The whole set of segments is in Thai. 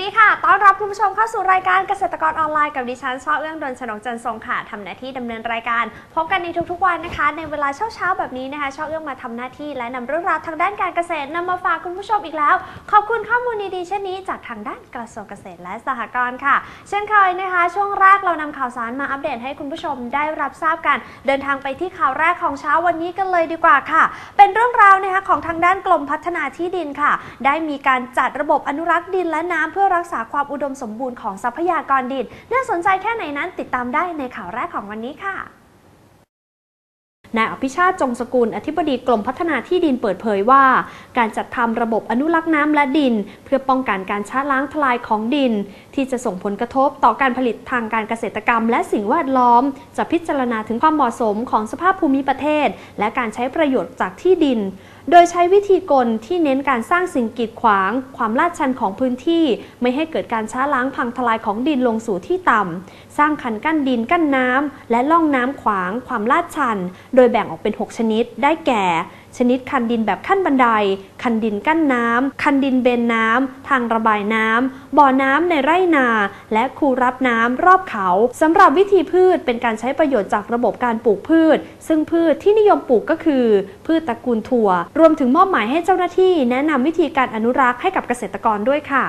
ดีค่ะต คุณผู้ชมเข้าสู่รายการเกษตรกรออนไลน์กับดิฉันช่อเอื้องดนชนกจันทรงค่ะทำหน้าที่ดำเนินรายการ พบกันในทุกๆวันนะคะ ในเวลาเช้าๆแบบนี้นะคะช่อเอื้องมาทำหน้าที่และนำเรื่องราวทางด้านการเกษตรนำมาฝากคุณผู้ชมอีกแล้ว ขอบคุณข้อมูลดีๆเช่นนี้จากทางด้านกระทรวงเกษตรและสหกรณ์ค่ะ เช่นเคยนะคะ ช่วงแรกเรานำข่าวสารมาอัปเดตให้คุณผู้ชมได้รับทราบกัน เดินทางไปที่ข่าวแรกของเช้าวันนี้กันเลยดีกว่าค่ะ เป็นเรื่องราวนะคะของทางด้านกรมพัฒนาที่ดินค่ะ ได้มีการจัดระบบอนุรักษ์ดินและน้ำเพื่อรักษาความอุดมสมบูรณ์ของทรัพยากรดิน น่าสนใจแค่ไหนนั้นติดตามได้ในข่าวแรกของวันนี้ค่ะนายอภิชาติจงสกุล อธิบดีกรมพัฒนาที่ดินเปิดเผยว่า การจัดทำระบบอนุรักษ์น้ำและดิน เพื่อป้องกันการชะล้างทลายของดิน ที่จะส่งผลกระทบต่อการผลิตทางการเกษตรกรรม และสิ่งแวดล้อม จะพิจารณาถึงความเหมาะสมของสภาพภูมิประเทศ และการใช้ประโยชน์จากที่ดิน โดยใช้วิธีกลที่เน้นการสร้างสิ่งกีดขวาง ความลาดชันของพื้นที่ ไม่ให้เกิดการช้าล้างพังทลายของดินลงสู่ที่ต่ำ สร้างคันกั้นดินกั้นน้ำและล่องน้ำขวาง ความลาดชัน โดยแบ่งออกเป็น 6 ชนิด ได้แก่ ชนิดคันดินแบบขั้นบันได คันดินกั้นน้ำ คันดินเบนน้ำ ทางระบายน้ำ บ่อน้ำในไร่นา และคูรับน้ำรอบเขาสำหรับวิธีพืชเป็นการใช้ประโยชน์จากระบบการปลูกพืช ซึ่งพืชที่นิยมปลูกก็คือ พืชตระกูลถั่ว รวมถึงมอบหมายให้เจ้าหน้าที่แนะนำวิธีการอนุรักษ์ให้กับเกษตรกรด้วยค่ะ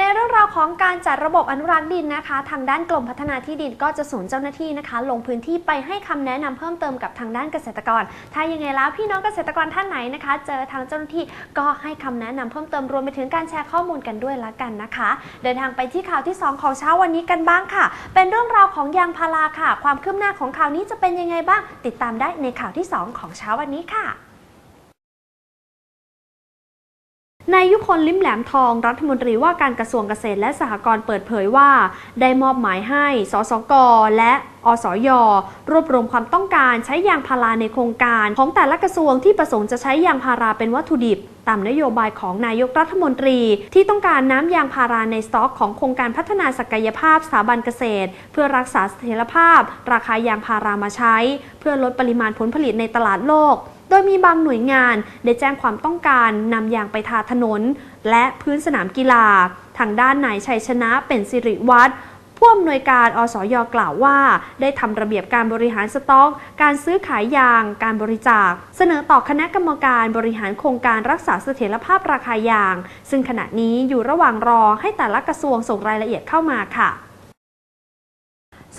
ในเรื่องราวของการจัดระบบอนุรักษ์ดินนะคะ ทางด้านกรมพัฒนาที่ดินก็จะส่งเจ้าหน้าที่นะคะ ลงพื้นที่ไปให้คำแนะนำเพิ่มเติมกับทางด้านเกษตรกร ถ้ายังไงแล้วพี่น้องเกษตรกรท่านไหนนะคะ เจอทางเจ้าหน้าที่ก็ให้คำแนะนำเพิ่มเติมรวมไปถึงการแชร์ข้อมูลกันด้วยละกันนะคะ เดินทางไปที่ข่าวที่ 2 ของเช้าวันนี้กันบ้างค่ะ เป็นเรื่องราวของยางพาราค่ะ ความคืบหน้าของข่าวนี้จะเป็นยังไงบ้าง ติดตามได้ในข่าวที่ 2 ของเช้าวันนี้ค่ะ นายยุคนลิ้มแหลมทองรัฐมนตรีว่าการกระทรวงเกษตรและสหกรณ์เปิดเผยว่า ได้มอบหมายให้ สสก และอสยรวบรวมความต้องการใช้ยางพาราในโครงการของแต่ละกระทรวงที่ประสงค์จะใช้ยางพาราเป็นวัตถุดิบ ตามนโยบายของนายกรัฐมนตรี ที่ต้องการน้ำยางพาราในสต็อกของโครงการพัฒนาศักยภาพสถาบันเกษตร เพื่อรักษาเสถียรภาพ ราคายางพารามาใช้ เพื่อลดปริมาณผลผลิตในตลาดโลก โดยมีบางหน่วยงานได้แจ้งความต้องการนำยางไปทาถนน และพื้นสนามกีฬา ทางด้านนายชัยชนะเป็นสิริวัฒน์ผู้อำนวยการอสอยกล่าวว่า ได้ทำระเบียบการบริหารสต็อก การซื้อขายยาง การบริจาค เสนอต่อคณะกรรมการบริหารโครงการรักษาเสถียรภาพราคายาง ซึ่งขณะนี้อยู่ระหว่างรอให้แต่ละกระทรวงส่งรายละเอียดเข้ามาค่ะ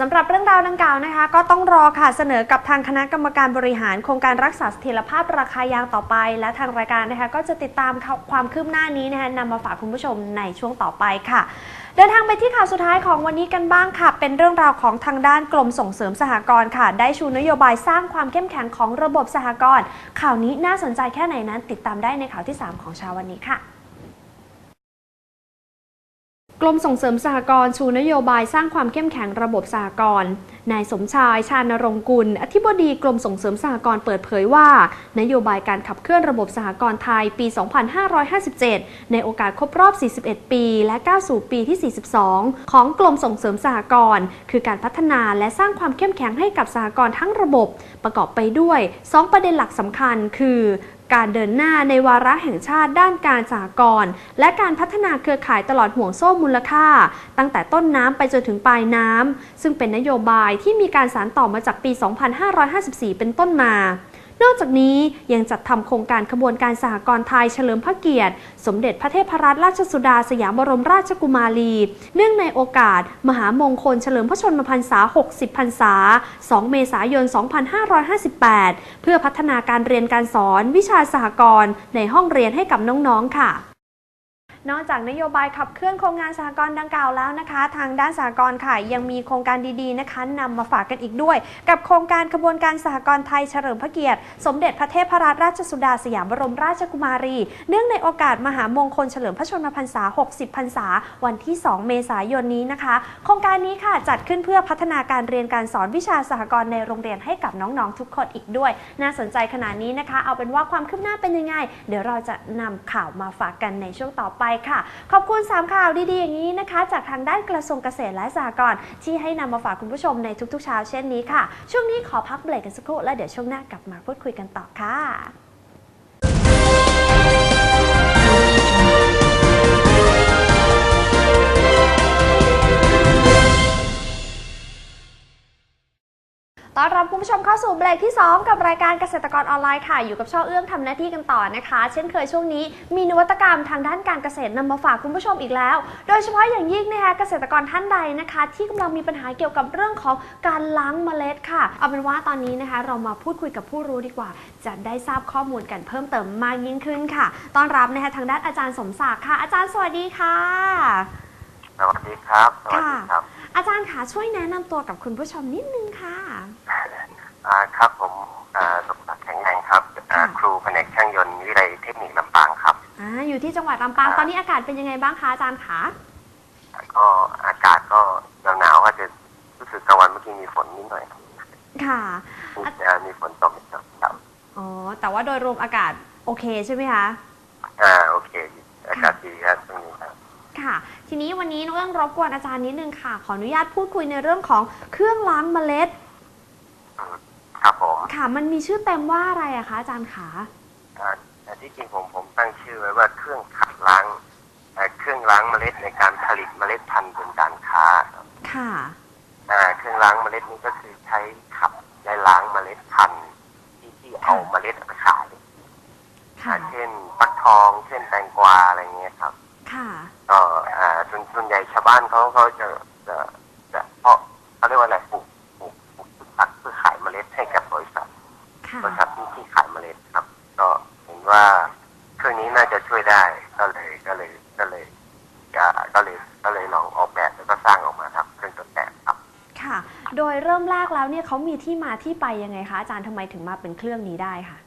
สำหรับเรื่องราวดังกล่าวนะคะ ก็ต้องรอค่ะเสนอกับทางคณะกรรมการบริหารโครงการรักษาเสถียรภาพราคายางต่อไป และทางรายการนะคะ ก็จะติดตามความคืบหน้านี้นะคะนำมาฝากคุณผู้ชมในช่วงต่อไปค่ะ เดินทางไปที่ข่าวสุดท้ายของวันนี้กันบ้างค่ะ เป็นเรื่องราวของทางด้านกรมส่งเสริมสหกรณ์ค่ะ ได้ชูนโยบายสร้างความเข้มแข็งของระบบสหกรณ์ข่าวนี้น่าสนใจแค่ไหนนั้น ติดตามได้ในข่าวที่ 3 ของเช้าวันนี้ค่ะ กรมส่งเสริมสหกรณ์ชูนโยบายสร้างความเข้มแข็งระบบสหกรณ์นายสมชายชาญรงกุล อธิบดีกรมส่งเสริมสหกรณ์เปิดเผยว่า นโยบายการขับเคลื่อนระบบสหกรณ์ไทยปี 2557 ในโอกาสครบรอบ 41 ปี และก้าวสู่ปีที่ 42 ของกรมส่งเสริมสหกรณ์คือการพัฒนาและสร้างความเข้มแข็งให้กับสหกรณ์ทั้งระบบ ประกอบไปด้วย 2 ประเด็นหลักสำคัญ คือ การเดินหน้าในวาระแห่งชาติด้านการสหกรณ์และการพัฒนาเครือข่ายตลอดห่วงโซ่มูลค่า ตั้งแต่ต้นน้ำไปจนถึงปลายน้ำซึ่งเป็นนโยบายที่มีการสานต่อมาจากปี 2554 เป็นต้นมา นอกจากนี้ยังจัดทำโครงการขบวนการสหกรณ์ไทยเฉลิมพระเกียรติ สมเด็จพระเทพรัตนราชสุดาสยามบรมราชกุมารี เนื่องในโอกาส มหามงคลเฉลิมพระชนมพรรษา 60 พรรษา 2 เมษายน 2558 เพื่อพัฒนาการเรียนการสอนวิชาสหกรณ์ในห้องเรียนให้กับน้อง ๆ ค่ะ นอกจากนโยบายขับเคลื่อนโครงงานสหกรณ์ดังกล่าวแล้วนะคะ ทางด้านสหกรณ์ค่ะยังมีโครงการดีๆนะคะนำมาฝากกันอีกด้วย กับโครงการขบวนการสหกรณ์ไทยเฉลิมพระเกียรติ สมเด็จพระเทพรัตนราชสุดาสยามบรมราชกุมารี เนื่องในโอกาสมหามงคลเฉลิมพระชนมพรรษา 60 พรรษา วันที่ 2 เมษายนนี้นะคะ โครงการนี้ค่ะจัดขึ้นเพื่อพัฒนาการเรียนการสอนวิชาสหกรณ์ในโรงเรียนให้กับน้องๆทุกคนอีกด้วย น่าสนใจขนาดนี้นะคะ เอาเป็นว่าความคืบหน้าเป็นยังไง เดี๋ยวเราจะนำข่าวมาฝากกันในช่วงต่อไปค่ะ ขอบคุณ 3 ข่าวดีๆ อย่างนี้นะคะ จากทางด้านกระทรวงเกษตรและสหกรณ์ที่ให้นำมาฝากคุณผู้ชมในทุกๆเช้าเช่นนี้ค่ะ ช่วงนี้ขอพักเบรกกันสักครู่แล้วเดี๋ยวช่วงหน้ากลับมาพูดคุยกันต่อค่ะ ต้อนรับคุณผู้ชมเข้าสู่เบรกที่ 2 กับรายการเกษตรกรออนไลน์ค่ะ อยู่กับช่อเอื้องทำหน้าที่กันต่อนะคะ เช่นเคยช่วงนี้มีนวัตกรรมทางด้านการเกษตรนำมาฝากคุณผู้ชมอีกแล้ว โดยเฉพาะอย่างยิ่งนะคะเกษตรกรท่านใดนะคะ ที่กำลังมีปัญหาเกี่ยวกับเรื่องของการล้างเมล็ดค่ะ เอาเป็นว่าตอนนี้นะคะ เรามาพูดคุยกับผู้รู้ดีกว่า จะได้ทราบข้อมูลกันเพิ่มเติมมากยิ่งขึ้นค่ะ ต้อนรับนะคะทางด้านอาจารย์สมศักดิ์ค่ะ อาจารย์สวัสดีค่ะ สวัสดีครับสวัสดีครับ อาจารย์คะช่วยแนะนำตัวกับคุณผู้ชมนิดนึงค่ะ อ่าครับผมอ่าสมศักดิ์แข็งแรงครับอ่าค่ะ ครูแผนกช่างยนต์วิทยาลัยเทคนิคลำปางครับ อ่าอยู่ที่จังหวัดลำปางครับตอนนี้อากาศเป็นยังไงบ้างคะอาจารย์คะก็อากาศก็หนาวๆก็จะรู้สึกกลางวันเมื่อกี้มีฝนนิดหน่อยครับค่ะมีอ่ามีฝนตกนิดหน่อยครับอ๋อแต่ว่าโดยรวมอากาศโอเคใช่ไหมคะ อ่าโอเค อากาศดีครับตรงนี้ครับ ค่ะ ทีนี้วันนี้น้องเอื้องรบกวนอาจารย์นิดนึงค่ะ ขออนุญาตพูดคุยในเรื่องของเครื่องล้างเมล็ดอืมครับผมค่ะ มันมีชื่อเต็มว่าอะไรอะคะอาจารย์คะอ่าแต่ที่จริงผมผมตั้งชื่อไว้ว่าเครื่องขัดล้างอ่าเครื่องล้างเมล็ดในการผลิตเมล็ดพันธุ์เป็นการค้าครับค่ะ อ่าเครื่องล้างเมล็ดนี้ก็คือใช้ขับและล้างเมล็ดพันธุ์ที่ที่เอาเมล็ดไปขายค่ะ อ่าเช่นฟักทอง เช่นแตงกวาอะไรเงี้ยครับ ค่ะก็อ่าส่วนส่วนใหญ่ชาวบ้านเขาเขาจะจะจะเพาะเขาเรียกว่าอะไรปลูกปลูกปลูกพืชผักเพื่อขายเมล็ดให้กับบริษัทค่ะบริษัทที่ที่ขายเมล็ดครับ ก็เห็นว่าเครื่องนี้น่าจะช่วยได้ก็เลยก็เลยก็เลยก็ก็เลยก็เลยลองออกแบบแล้วก็สร้างออกมาครับเครื่องต้นแบบครับ ค่ะ โดยเริ่มแรกแล้วเนี่ยเขามีที่มาที่ไปยังไงคะอาจารย์ทำไมถึงมาเป็นเครื่องนี้ได้ค่ะ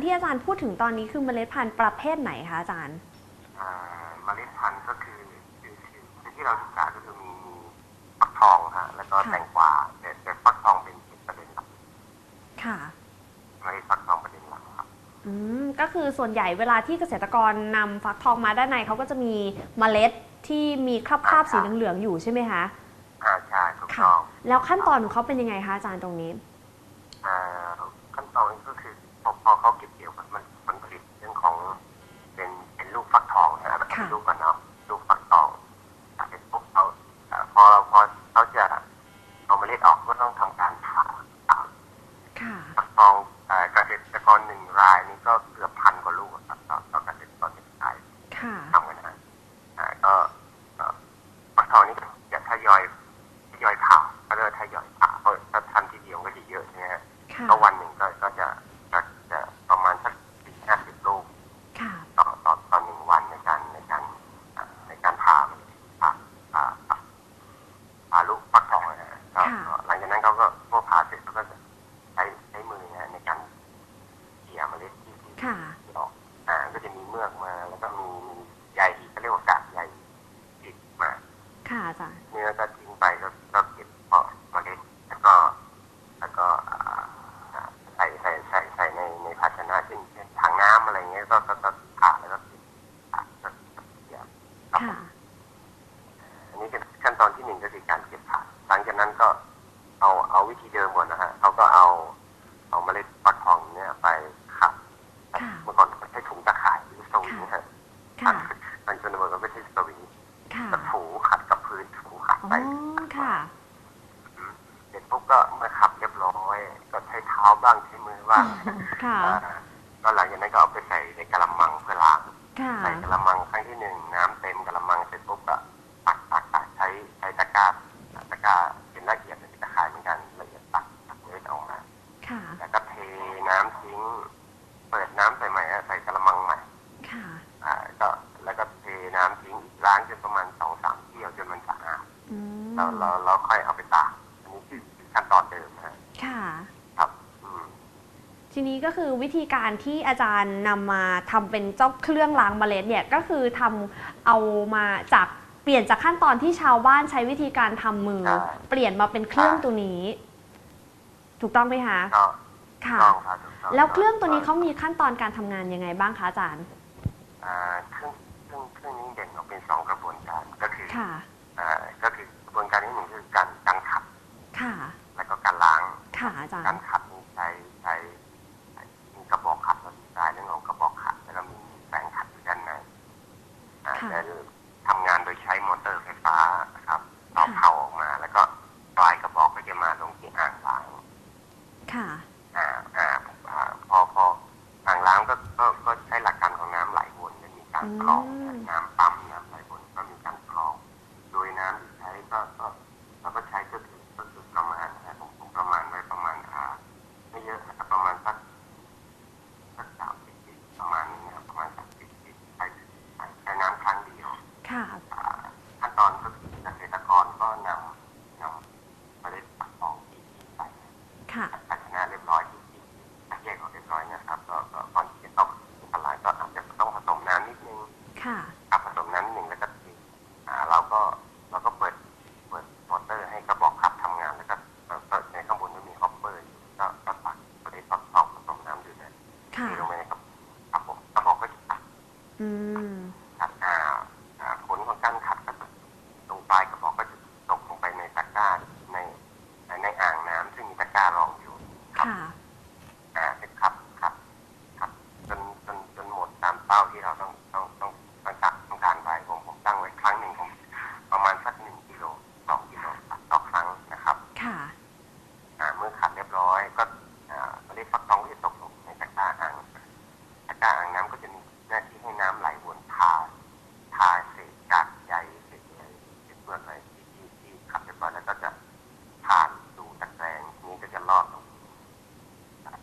ธุ์ที่อาจารย์พูดถึงตอนนี้คือเมล็ดพันธุ์ประเภทไหนคะอาจารย์อ่าเมล็ดพันธุ์ก็คือคือคือคือที่เราศึกษาก็คือมีมีฟักทองฮะแล้วก็ค่ะแตงกวาแต่แต่ฟักทองเป็นเป็นประเด็นหลักค่ะเมล็ดฟักทองประเด็นหลักครับอืมก็คือส่วนใหญ่เวลาที่เกษตรกรนำฟักทองมาด้านในเขาก็จะมีเมล็ดที่มีคราบคราบๆสีเหลืองๆอยู่ใช่ไหมคะอ่าใช่ถูกค่ะต้องแล้วขั้นตอนของเขาเป็นยังไงคะอาจารย์ตรงนี้ อ่าขั้นตอนก็คือพอพอเขาเก็บเกี่ยวกับมันผลผลิตเรื่องของเป็นเป็นลูกฟักทองนะแบบ ค่ะ ลูกก่อนเนาะลูกฟักทองอ่าเสร็จปุ๊บเขาอ่าพอพอเขาจะเอาเมล็ดออกก็ต้องทำการผ่าผ่า ค่ะ ฟักทองเอ่อเกษตรกรหนึ่งรายนี่ก็เกือบพันกว่าลูกอะครับต่อต่อเกษตรกรหนึ่งราย ค่ะ ทำกันนะอ่าก็ก็ฟักทองนี่จะทยอยทยอยผ่าก็เรียกว่าทยอยผ่าเพราะถ้าทำทีเดียวก็จะเยอะใช่ไหมฮะ ค่ะ ก็วันหนึ่งก็ก็จะก็จะประมาณสักสี่ห้าสิบลูก ค่ะ ต่อต่อต่อหนึ่งวันในการในการอ่าในการผ่ามันผ่าผ่าผ่าผ่าลูกฟักทองนะฮะก็ ค่ะ ก็หลังจากนั้นเขาก็พอผ่าเสร็จเขาก็จะใช้ใช้มือนะในการเกี่ยเมล็ดที่ที่ ค่ะ ที่ออกอ่าก็จะมีเมือกมา แล้วก็มีมีใยเขาเรียกว่ากากใยติดมา ค่ะอาจารย์ เนื้อก็ทิ้งไปก็ก็เก็บเพาะเมล็ดแล้วก็แล้วก็อ่าอ่าใส่ใส่ใส่ใส่ในในภาชนะเช่นเช่นถังน้ำอะไรเงี้ยก็ก็ก็ผ่าแล้วก็เก็บผ่าก็ก็เกี่ยวครับ ค่ะ อันนี้เป็นขั้นตอนที่หนึ่งก็คือการเก็บผ่าหลังจากนั้นก็เอาเอาวิธีเดิมหมดนะฮะเขาก็เอาเอาเมล็ดฟักทองเนี่ยไปขับ ค่ะ เมื่อก่อนใช้ถุงตะข่ายหรือสวิงฮะ ค่ะ ตอนชนบทก็ไม่ใช่สวิง ค่ะ ก็ถูขัดกับพื้นถูขัด อ๋อ ไป ค่ะ เสร็จปุ๊บก็เมื่อขับเรียบร้อย ก็ใช้เท้าบ้างใช้มือบ้าง ค่ะ คือวิธีการที่อาจารย์นำมาทำเป็นเจ้าเครื่องล้างเมล็ดเนี่ยก็คือทำเอามาจากเปลี่ยนจากขั้นตอนที่ชาวบ้านใช้วิธีการทำมือใช่เปลี่ยนมาเป็นเครื่องใช่ตัวนี้ ถูกต้องไหมคะก็ค่ะต้องครับถูกต้องแล้วเครื่องตัวนี้เขามีขั้นตอนการทำงานยังไงบ้างคะอาจารย์อ่าเครื่องเครื่องเครื่องนี้เด่นออกเป็นสองกระบวนการก็คือค่ะอ่าก็คือกระบวนการที่หนึ่งคือการการขัดค่ะ แล้วก็การล้างค่ะอาจารการย์ขัดนี่ใช้ใช้มีกระบอกขัดเราดีไซน์เรื่องของกระบอกขัดแล้วก็มีแสงขัดอยู่ด้านในอ่า ค่ะ จะทำงานโดยใช้มอเตอร์ไฟฟ้านะครับต่อเผาออกมา แล้วก็ปลายกระบอกก็จะมาลงที่อ่างล้าง ค่ะ อ่าอ่าอ่าพอพออ่างล้าง ก็ก็ใช้หลักการของน้ำไหลวนจะมีการกรองน้ำ อืม ขัดอ่าอ่าผลของการขัดก็จะตรงปลายกระบอกก็จะตกลงไปในตะกร้าในในอ่างน้ำซึ่งมีตะกร้ารองอยู่ครับ ค่ะ อ่าเป็นขับขับขับจนจนจนหมดตามเป้าที่เราต้องต้องต้องต้องตัดต้องการไว้ผมผมตั้งไว้ครั้งหนึ่งผมประมาณสักหนึ่งกิโลสองกิโลต่อครั้งนะครับ ค่ะ อ่าเมื่อขัดเรียบร้อยก็อ่าเมล็ดฟักทองก็จะตกลงในตะกร้าอ่างตะกร้าอ่างน้ำก็จะมีหน้าที่ให้น้ำไหลวนทาทาเศษกากใยเศษอะไรเศษเปลือกอะไรที่ที่ที่ขัดเรียบร้อยแล้วก็จะผ่านสู่ตะแกรงทีนี้ก็จะลอดลง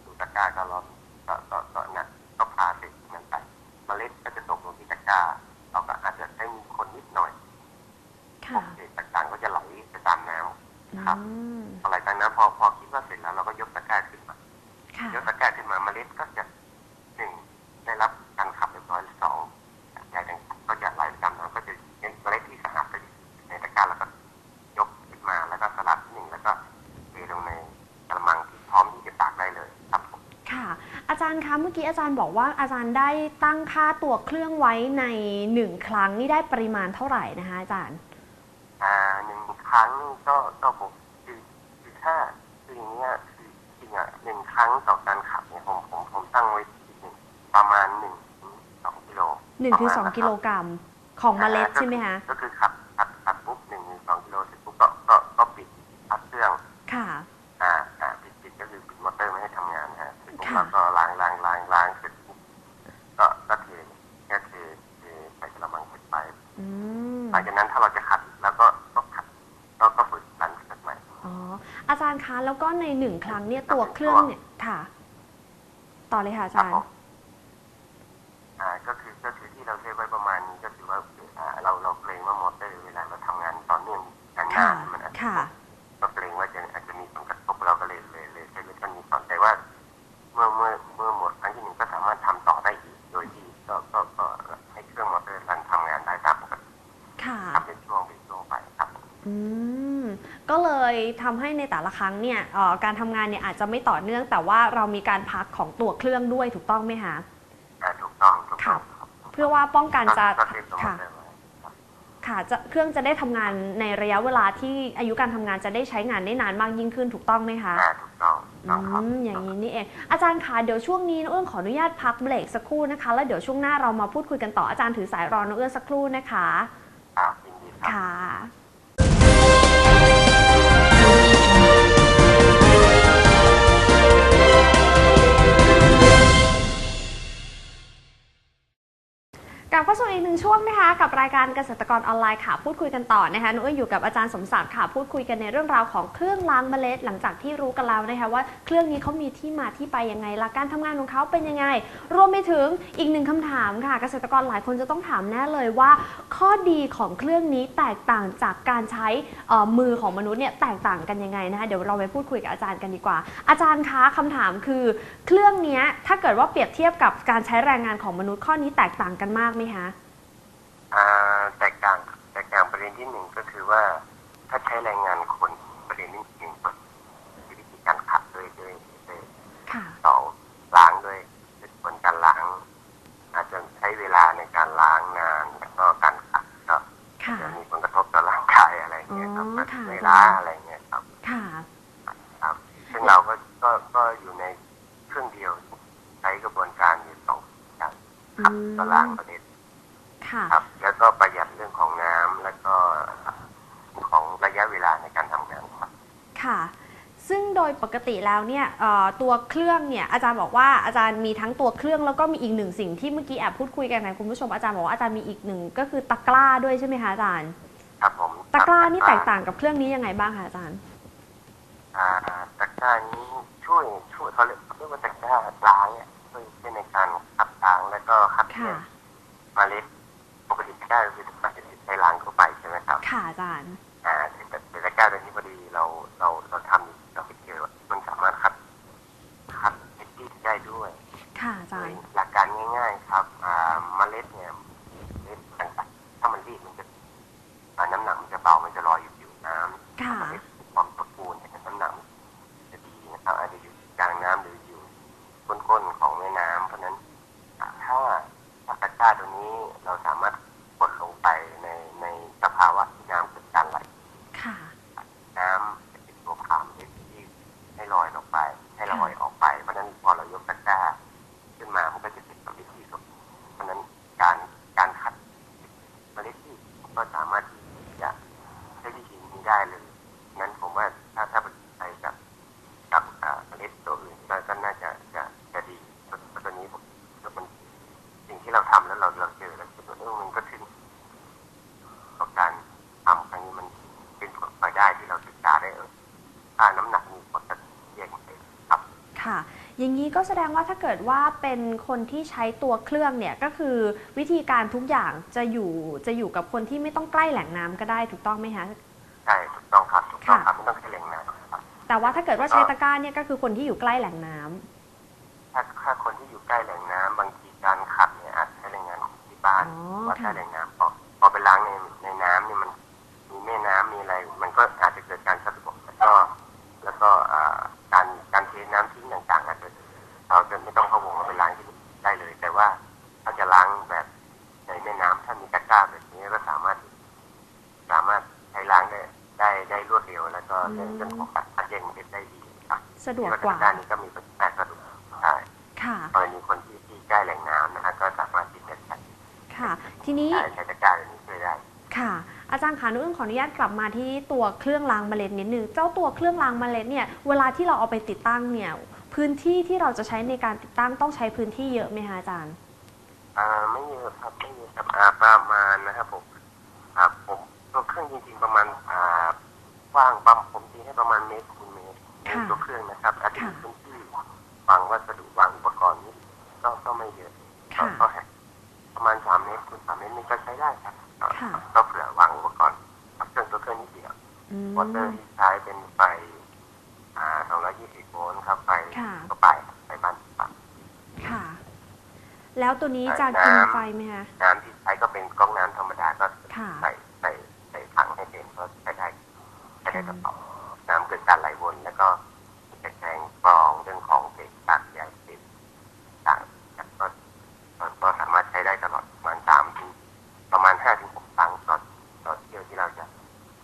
ดูตะกร้าก็รอบก็ก็ก็นะก็พาเด็กมันไปเมล็ดก็จะตกลงที่ตะกร้า เราก็อาจจะ ใช้มีคนนิดหน่อยพค่ะวกเศษต่างๆก็จะไหลไปตามน้ำครับอืมพอไหลตามน้ำพอพอคิดว่าเสร็จแล้วเราก็ยกตะกร้าขึ้นมาค่ะยกตะกร้าขึ้นมาเมล็ดก็จะ กี้อาจารย์บอกว่าอาจารย์ได้ตั้งค่าตัวเครื่องไว้ในหนึ่งครั้งนี่ได้ปริมาณเท่าไหร่นะคะอาจารย์ อ่าหนึ่งครั้งนี่ก็ก็ผมคือคือถ้าคืออย่างเงี้ยคือจริงอะหนึ่งครั้งต่อการขับเนี่ยผมผมผมตั้งไว้ที่หนึ่งประมาณหนึ่งถึงสองกิโลหนึ่งถึงสองกิโลกรัมของเมล็ดใช่ไหมคะก็คือขับขับขับ แล้วก็ในหนึ่งครั้งเนี่ยตัวเครื่องเนี่ยค่ะ ต่อเลยค่ะอาคจารับรผย์มอ่าก็คือก็คือที่เราเทไว้ประมาณนี้ก็คือว่าอ่าเราเราเกรงว่ามอเตอร์เวลาเราทำงานต่อเนื่องนานค่ะๆมันอาจจะค่ะ ก็เกรงว่าจะอาจจะมีผลกระทบเราก็เลยเลยเลยใช้เวทนี้ก่อนแต่ว่า เมื่อเมื่อเมื่อหมดครั้งที่หนึ่งก็สามารถทำต่อได้อีกโดยที่ก็ก็ก็ให้เครื่องมอเตอร์รันทำงานได้ตามปกติค่ะ ทำเป็นช่วงเป็นช่วงไปครับผมอืม ก็เลยทำให้ในแต่ละครั้งเนี่ยเอ่อการทำงานเนี่ยอาจจะไม่ต่อเนื่อง แต่ว่าเรามีการพักของตัวเครื่องด้วยถูกต้องไหมคะอ่าถูกต้องถูกต้องครับเพื่อว่าป้องกันจะก็เซฟตัวมอค่ะเตอร์ไว้ครับค่ะจะเครื่องจะได้ทำงานในระยะเวลาที่อายุการทำงานจะได้ใช้งานได้นานมากยิ่งขึ้นถูกต้องไหมคะอ่าถูกต้องถูกอืต้องครับมอย่างนี้นี่เอง อาจารย์คะเดี๋ยวช่วงนี้น้องเอื้องขออนุญาตพักเบรกสักครู่นะคะ แล้วเดี๋ยวช่วงหน้าเรามาพูดคุยกันต่ออาจารย์ถือสายรอน้องเอื้องสักครู่นะคะครับยินดีครับค่ะ ลับเข้าสู่อีกหนึ่งช่วงนะคะกับรายการเกษตรกรออนไลน์ค่ะพูดคุยกันต่อนะคะหนูก็อยู่กับอาจารย์สมศักดิ์ค่ะพูดคุยกันในเรื่องราวของเครื่องล้างเมล็ด หลังจากที่รู้กันแล้วนะคะว่าเครื่องนี้เขามีที่มาที่ไปยังไงหลักการทำงานของเขาเป็นยังไง รวมไปถึงอีกหนึ่งคำถามค่ะ เกษตรกรหลายคนจะต้องถามแน่เลยว่า ข้อดีของเครื่องนี้แตกต่างจากการใช้มือของมนุษย์เนี่ยแตกต่างกันยังไงนะคะเดี๋ยวเราไปพูดคุยกับอาจารย์กันดีกว่า อาจารย์คะคำถามคือ เครื่องนี้ถ้าเกิดว่าเปรียบเทียบกับการใช้แรงงานของมนุษย์ข้อนี้แตกต่างกันมากไหมคะอ่าแตกต่างแตกต่างประเด็นที่หนึ่งก็คือว่า ถ้าใช้แรงงานคนประเด็นที่หนึ่งก็คือวิธีการขัดด้วยด้วยด้วยค่ะสองล้างด้วยด้วยผลการล้าง อาจจะใช้เวลาในการล้างนานแล้วก็การขัดก็ค่ะจะมีผลกระทบต่อร่างกายอะไรเงี้ยครับอ๋อแบบค่ะเวลาอะไรเงี้ยครับค่ะครับซึ่งเราก็ก็ก็อยู่ในเครื่องเดียว ใช้กระบวนการอยู่สองอย่างขัดอืมก็ล้างประเด็น ค่ะ ครับ แล้วก็ประหยัดเรื่องของน้ำแล้วก็ของระยะเวลาในการทำงานครับ ค่ะ ซึ่งโดยปกติแล้วเนี่ยเอ่อตัวเครื่องเนี่ยอาจารย์บอกว่าอาจารย์มีทั้งตัวเครื่องแล้วก็มีอีกหนึ่งสิ่งที่เมื่อกี้แอบพูดคุยกันนะคุณผู้ชมอาจารย์บอกว่าอาจารย์มีอีกหนึ่งก็คือตะกร้าด้วยใช่ไหมคะอาจารย์ครับผมตะกร้านี่แตกต่างกับเครื่องนี้ยังไงบ้างคะอาจารย์อ่าตะกร้านี้ช่วยช่วยเขาเรียกเขาเรียกว่าตะกร้าล้างเนี่ยช่วยช่วยในการคัดล้างแล้วก็คัดแยค่ะกเมล็ดปกติตะกร้าคือปกติใช้ล้างเข้าไปใช่ไหม ค่ะอาจารย์ อ่าแต่แต่ตะกร้าตัวนี้พอดีเราเราเราทำเราไปเจอว่ามันสามารถคัดคัดเม็ดที่ได้ด้วย ค่ะอาจารย์ หลักการง่าย ๆ ครับอ่าเมล็ดเนี่ยเมล็ดต่างๆถ้ามันรีบมันจะอ่าน้ำหนักมันจะเบา มันจะลอยอยู่ผิวน้ำ ค่ะ เมล็ดมีความตะกูลเนี่ยน้ำหนักมันจะดีนะครับอาจจะอยู่กลางน้ำหรืออยู่ก้นๆของแม่น้ำเพราะฉะนั้นอ่าถ้าถ้าตะกร้าตัวนี้เราสามารถกดลงไปในในสภาวะที่น้ำเกิดการไหล ค่ะ น้ำจะเป็นตัวพามที่ที่ให้ลอยลงไป ให้ลอยออกไป เพราะฉะนั้นพอเรายกตะกร้าขึ้นมา มันก็จะติดกับวิธีสมเพราะฉะนั้นการการคัดเมล็ดที่ก็สามารถที่จะใช้วิธีนี้ได้เลยนั้นผมว่าถ้าถ้าไปกับกับอ่าเมล็ดตัวอื่นก็ก็น่าจะจะจะดีเพราะเพราะตัวนี้ผมก็มันสิ่งที่เราทำแล้วเราเราเจอแล้วตัวนี้มันก็ถึงกับการทำครั้งนี้มัน เป็นผลพลอยได้ที่เราศึกษาได้เออถ้าน้ำหนักมีผลกับเองเองครับ ค่ะ อย่างนี้ ก็แสดงว่าถ้าเกิดว่าเป็นคนที่ใช้ตัวเครื่องเนี่ยก็คือวิธีการทุกอย่างจะอยู่จะอยู่กับคนที่ไม่ต้องใกล้แหล่งน้ำก็ได้ถูกต้องไหมคะ ใช่ถูกต้องครับถูกต้องค่ะครับไม่ต้องใช้แรงงานครับแต่ว่าถ้าเกิดว่าใช้ตะกร้าเนี่ยก็คือคนที่อยู่ใกล้แหล่งน้ำ ว่าถ้าจะล้างแบบในแม่น้ำถ้ามีตะกร้าแบบนี้ก็สามารถ สามารถใช้ล้างได้ได้ได้รวดเร็วแล้วก็ในเรื่องของการคัดแยกเมล็ดได้ดีครับสะดวกกว่าด้านนี้ก็มีประสิทธิภาพสะดวกใช่ค่ะกรณีคนที่ที่ใกล้แหล่งน้ำนะฮะก็สามารถที่จะใช้ค่ะ ทีนี้ใช้ใช้ตะกร้าแบบนี้ช่วยได้ค่ะอาจารย์คะนุ้งขออนุญาตกลับมาที่ตัวเครื่องล้างเมล็ดนิดนึงเจ้าตัวเครื่องล้างเมล็ดเนี่ยเวลาที่เราเอาไปติดตั้งเนี่ย พื้นที่ที่เราจะใช้ในการติดตั้งต้องใช้พื้นที่เยอะไหมคะอาจารย์ อ่าไม่เยอะครับไม่เยอะครับอ่าประมาณนะครับผมอ่าผมตัวเครื่องจริงๆประมาณอ่ากว้างปั๊มผมตีให้ประมาณเมตรคูณเมตรในค่ะตัวเครื่องนะครับอาจจะมีค่ะพื้นที่วางวัสดุวางอุปกรณ์นี่ก็ก็ไม่เยอะก็ค่ะก็แหกประมาณสามเมตรคูณสามเมตรนี่ก็ใช้ได้ครับก็ค่ะก็เผื่อวางอุปกรณ์เครื่องตัวเครื่องนิดเดียวอืมวอเตอร์ที่ใช้เป็นไฟอ่า220โวลต์ ครับไฟค่ะ ก็ไปไฟบ้านปักค่ะ แล้วตัวนี้จะน้ำกินไฟไหมคะน้ำที่ใช้ก็เป็นก๊อกน้ำธรรมดาก็ค่ะใส่ใส่ใส่ถังให้เต็มก็ใช้ได้ใช้ได้กระเป๋าน้ำเกิดการไหลวนแล้วก็จะแกงกรองเรื่องของเศษซากใยเศษต่างๆก็ก็ก็สามารถใช้ได้ตลอดประมาณสามถึงประมาณห้าถึงหกครั้งต่อต่อเที่ยวที่เราจะ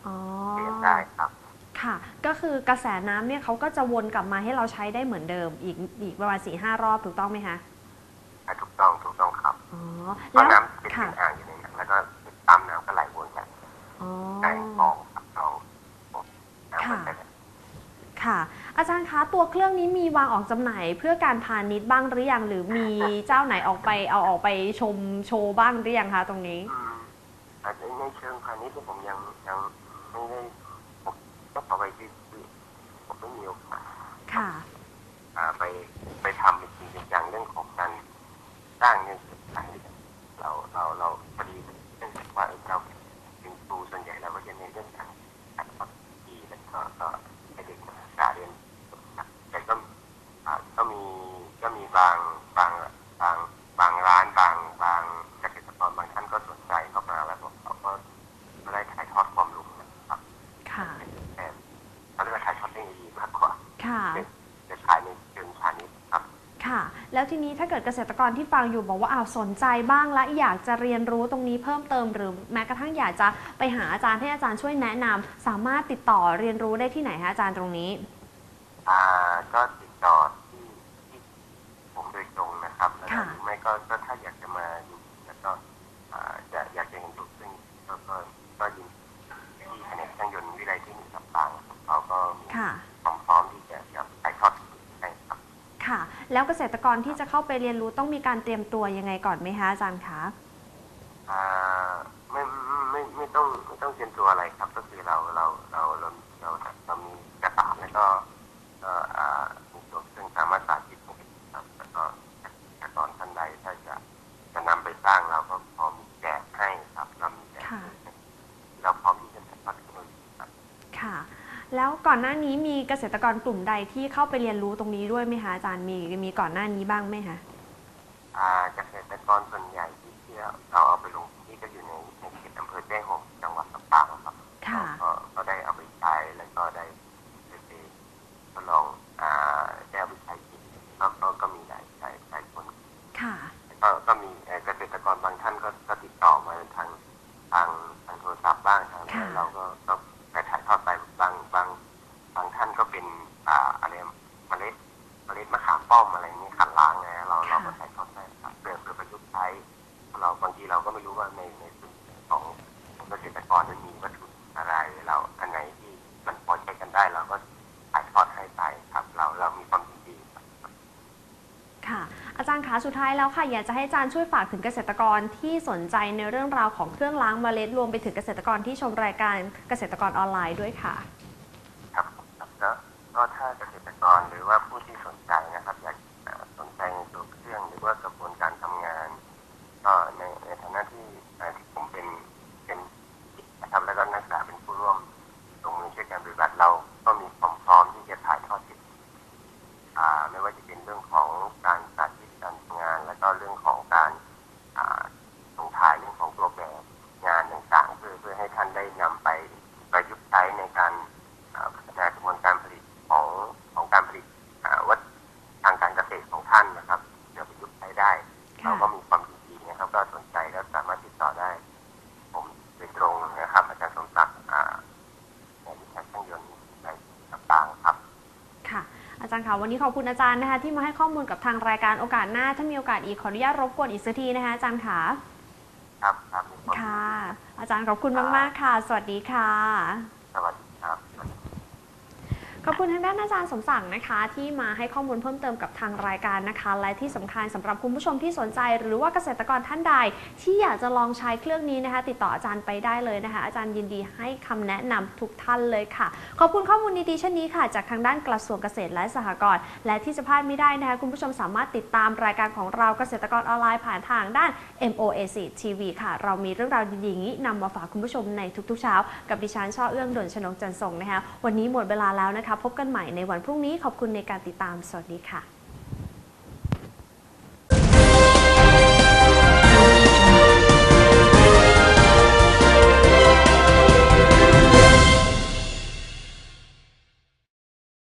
อ๋อ เปลี่ยนได้ครับ ค่ะ ก็คือกระแสน้ำเนี่ยเขาก็จะวนกลับมาให้เราใช้ได้เหมือนเดิม อีกอีกประมาณสี่ห้ารอบถูกต้องไหมคะอะถูกต้องถูกต้องครับอ๋อเพราะแล้วน้ำเป็นค่ะเป็นอ่างอยู่ในนั้นแล้วก็ปั๊มน้ำก็ไหลวนกันอ๋อแกงกรองครับกรองน้ำมันไปเลยค่ะ อาจารย์คะตัวเครื่องนี้มีวางออกจำหน่ายเพื่อการพาณิชย์บ้างหรือยัง หรือมีเจ้าไหนออกไปเอาออกไปชมโชว์บ้างหรือยังคะตรงนี้อืม ในเชิงพาณิชย์เนี่ยผมยังยังไม่ได้ผมก็ต่อไปที่ที่ผมไม่มีโอกาส ค่ะ อ่าไปไปทำเป็นจริงเป็นจังเรื่องของการสร้างเนี่ยพาณิชย์เราเราเราพอดีเนื่องจากว่าเออเราเป็นครูส่วนใหญ่เราก็จะเน้นเรื่องการการสอนดีแล้วก็ก็ให้เด็กนักศึกษาเรียนแต่ก็อ่าก็มีก็มีบางบางบางบางร้านบางบางเกษตรกรบางท่านก็สนใจเข้ามาแล้วผมเขาก็ก็ได้ถ่ายทอดความรู้นะครับ ค่ะ แต่เขาเรียกว่าถ่ายทอดเทคโนโลยีมากกว่า ค่ะ จะขายในเชิงพาณิชย์ครับ ค่ะ แล้วทีนี้ถ้าเกิดเกษตรกรที่ฟังอยู่บอกว่าอ้าวสนใจบ้างและอยากจะเรียนรู้ตรงนี้เพิ่มเติมหรือแม้กระทั่งอยากจะไปหาอาจารย์ให้อาจารย์ช่วยแนะนำสามารถติดต่อเรียนรู้ได้ที่ไหนคะอาจารย์ตรงนี้ อ่าก็ติดต่อที่ที่ผมโดยตรงนะครับแล้ว ค่ะ หรือไม่ก็ก็ถ้าอยากจะมาดูแล้วก็อ่าจะอยากจะเห็นตัวซึ่งก็ก็ก็ยินที่แผนกช่างยนต์วิไลที่หนึ่งลำปางครับเขาก็มี ค่ะ ความพร้อมที่จะจะถ่ายทอดให้ครับ ค่ะ แล้วเกษตรกรที่จะเข้าไปเรียนรู้ต้องมีการเตรียมตัวยังไงก่อนไหมคะอาจารย์คะอ่าไม่ไม่ไม่ไม่ต้องไม่ต้องเตรียมตัวอะไรครับก็คือเราเราเราเราเรา แล้วก่อนหน้านี้มีเกษตรกรกลุ่มใดที่เข้าไปเรียนรู้ตรงนี้ด้วยไหมคะอาจารย์มีมีก่อนหน้านี้บ้างไหมคะอ่าเกษตรกรส่วนใหญ่ที่ที่เราเอาไปลงที่ก็อยู่ในในเขตอำเภอแจ้ห่มจังหวัดลำปางครับค่ะก็ก็ได้เอาไปใช้แล้วก็ได้ได้ไปทดลองอ่าได้เอาไปใช้จริงก็ก็ก็มีหลายหลายหลายคนค่ะก็ก็มีเอ่อเกษตรกรบางท่านก็ก็ติดต่อมาทางทางทางโทรศัพท์บ้างทางค่ะเราก็ก็ ดท้ายแล้วค่ะอยากจะให้อาจารย์ช่วยฝากถึงเกษตรกรที่สนใจในเรื่องราวของเครื่องล้างเมล็ดรวมไปถึงเกษตรกรที่ชมรายการเกษตรกรออนไลน์ด้วยค่ะ คะวันนี้ขอบคุณอาจารย์นะคะ ที่มาให้ข้อมูลกับทางรายการโอกาสหน้า ถ้ามีโอกาสอีกขออนุญาตรบกวนอีกสักทีนะคะอาจารย์คะครับครับมีความค่ะ อาจารย์ขอบคุณมาก ๆ ค่ะ สวัสดีค่ะสวัสดีครับ ขอบคุณทางด้านอาจารย์สมศักดิ์นะคะ ที่มาให้ข้อมูลเพิ่มเติมกับทางรายการนะคะ และที่สำคัญสำหรับคุณผู้ชมที่สนใจ หรือว่าเกษตรกรท่านใด ที่อยากจะลองใช้เครื่องนี้นะคะ ติดต่ออาจารย์ไปได้เลยนะคะ อาจารย์ยินดีให้คำแนะนำทุกท่านเลยค่ะ ขอบคุณข้อมูลดีๆเช่นนี้ค่ะ จากทางด้านกระทรวงเกษตรและสหกรณ์และที่จะพลาดไม่ได้นะคะคุณผู้ชมสามารถติดตามรายการของเราเกษตรกรออนไลน์ผ่านทางด้าน MOAC TV ค่ะ เรามีเรื่องราวดีๆอย่างนี้นำมาฝากคุณผู้ชมในทุกๆเช้า กับดิฉันช่อเอื้องดนชนกจันทร์ส่งนะคะวันนี้หมดเวลาแล้วนะคะพบกันใหม่ในวันพรุ่งนี้ขอบคุณในการติดตาม สวัสดีค่ะ